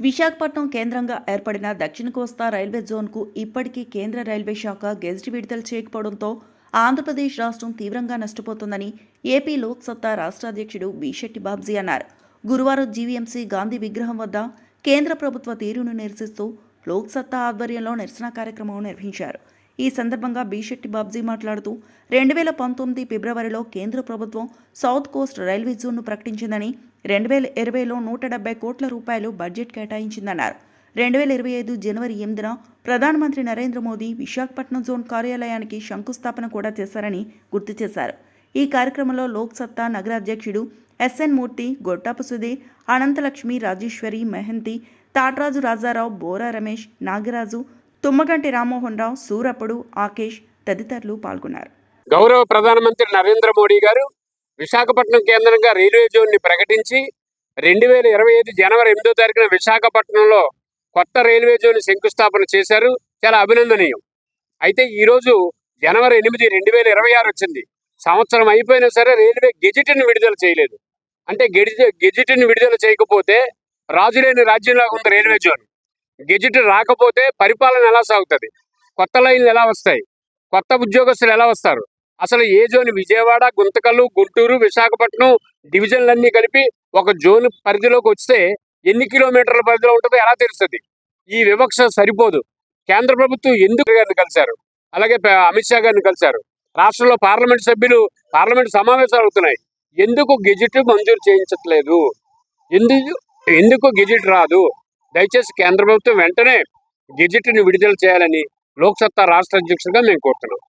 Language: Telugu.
విశాఖపట్నం కేంద్రంగా ఏర్పడిన దక్షిణ కోస్తా రైల్వే జోన్కు ఇప్పటికీ కేంద్ర రైల్వే శాఖ గెజిట్ విడుదల చేయకపోవడంతో ఆంధ్రప్రదేశ్ రాష్ట్రం తీవ్రంగా నష్టపోతుందని ఏపీ లోక్సత్తా రాష్ట్ర అధ్యక్షుడు బిశెట్టి బాబ్జీ అన్నారు. గురువారం జీవీఎంసీ గాంధీ విగ్రహం వద్ద కేంద్ర ప్రభుత్వ తీరును నిరసిస్తూ లోక్సత్తా ఆధ్వర్యంలో నిరసన కార్యక్రమం నిర్వహించారు. ఈ సందర్భంగా బిశెట్టి బాబ్జీ మాట్లాడుతూ రెండు వేల పంతొమ్మిది ఫిబ్రవరిలో కేంద్ర ప్రభుత్వం సౌత్ కోస్ట్ రైల్వే జోన్ను ప్రకటించిందని రెండు వేల ఇరవైలో నూట డెబ్బై కోట్ల రూపాయలు బడ్జెట్ కేటాయించిందన్నారు. రెండు వేల ఇరవై ఐదు జనవరి ఎనిమిదిన ప్రధానమంత్రి నరేంద్ర మోదీ విశాఖపట్నం జోన్ కార్యాలయానికి శంకుస్థాపన కూడా చేశారని గుర్తు చేశారు. ఈ కార్యక్రమంలో లోక్సత్తా నగరాధ్యక్షుడు నగర అధ్యక్షుడు ఎస్ఎన్ మూర్తి గొట్టాపు సుధీర్ అనంతలక్ష్మి రాజేశ్వరి మెహంతి తాటరాజు రాజారావు బోరా రమేష్ నాగరాజు తుమ్మగంటి రామ్మోహన్ రావు సూరప్పుడు ఆకేష్ తదితరులు పాల్గొన్నారు. గౌరవ ప్రధానమంత్రి నరేంద్ర మోడీ గారు విశాఖపట్నం కేంద్రంగా రైల్వే జోన్ని ప్రకటించి రెండు వేల ఇరవై ఐదు జనవరి ఎనిమిదో తారీఖున విశాఖపట్నంలో కొత్త రైల్వే జోన్ శంకుస్థాపన చేశారు. చాలా అభినందనీయం. అయితే ఈరోజు జనవరి ఎనిమిది రెండు వేల ఇరవై ఆరు వచ్చింది. సంవత్సరం అయిపోయినా సరే రైల్వే గెజిట్ని విడుదల చేయలేదు. అంటే గెజిట్ గెజిట్ని విడుదల చేయకపోతే రాజులేని రాజ్యంలాగా ఉంది రైల్వే జోన్. గెజిట్ రాకపోతే పరిపాలన ఎలా సాగుతుంది? కొత్త లైన్లు ఎలా వస్తాయి? కొత్త ఉద్యోగస్తులు ఎలా వస్తారు? అసలు ఏ జోన్? విజయవాడ గుంతకల్లు గుంటూరు విశాఖపట్నం డివిజన్లన్నీ కలిపి ఒక జోన్ పరిధిలోకి వస్తే ఎన్ని కిలోమీటర్ల పరిధిలో ఉంటుందో ఎలా తెలుస్తుంది? ఈ వివక్ష సరిపోదు. కేంద్ర ప్రభుత్వం ఎందుకు గారిని కలిశారు? అలాగే అమిత్ షా గారిని కలిశారు. రాష్ట్రంలో పార్లమెంట్ సభ్యులు పార్లమెంట్ సమావేశాలు అవుతున్నాయి. ఎందుకు గెజిట్ మంజూరు చేయించట్లేదు? ఎందుకు ఎందుకు గెజిట్ రాదు? దయచేసి కేంద్ర ప్రభుత్వం వెంటనే గెజిట్ని విడుదల చేయాలని లోక్సత్తా రాష్ట్ర అధ్యక్షుడిగా మేము కోరుతున్నాం.